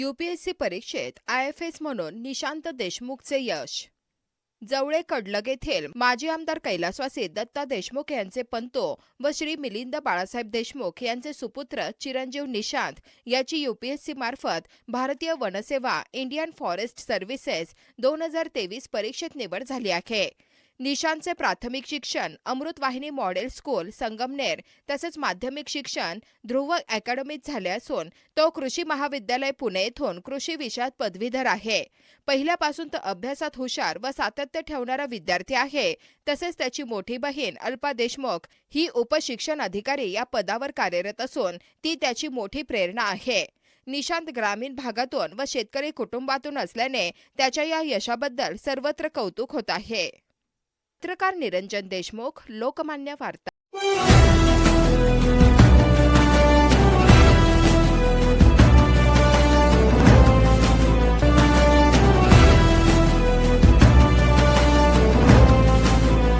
UPSC परीक्षेत I F S म्हणून निशांत देशमुखचे यश. जवळे कडलग येथील माजी आमदार कैलासवासी दत्ता देशमुख यांचे पंतो व श्री मिलिंद बाळासाहेब देशमुख यांचे सुपुत्र चिरंजीव निशांत याची यूपीएससी मार्फत भारतीय वनसेवा इंडियन फॉरेस्ट सर्व्हिसेस दोन हजार तेवीस परीक्षेत निवड झाली आहे. निशांतचे प्राथमिक शिक्षण अमृतवाहिनी मॉडेल स्कूल संगमनेर तसेच माध्यमिक शिक्षण ध्रुव अकॅडमीत झाले असून तो कृषी महाविद्यालय पुणे येथून कृषी विषयात पदवीधर आहे. पहिल्यापासून तो अभ्यासात हुशार व सातत्य ठेवणारा विद्यार्थी आहे. तसेच त्याची मोठी बहीण अल्पा देशमुख ही उपशिक्षण अधिकारी या पदावर कार्यरत असून ती त्याची मोठी प्रेरणा आहे. निशांत ग्रामीण भागातून व शेतकरी कुटुंबातून असल्याने त्याच्या या यशाबद्दल सर्वत्र कौतुक होत आहे. पत्रकार निरंजन देशमुख लोकमान्य वार्ता